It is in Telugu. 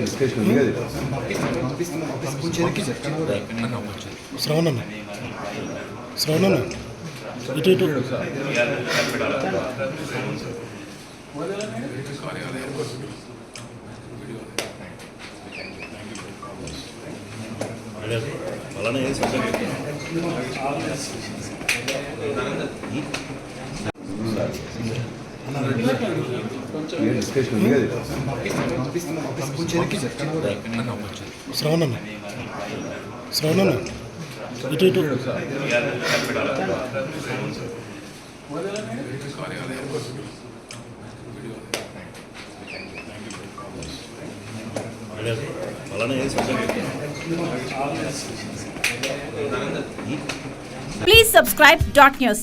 డిస్కషన్ ఉంది శ్రవణన్న శ్రవణన్న ఇటు ఇటు. అలానే సబ్జెక్ట్ డిస్కషన్ ఉంది కదా శ్రవణన్న శ్రవణన్న ఇటు ఇటు. అలానే ఏ subject Please subscribe dot news.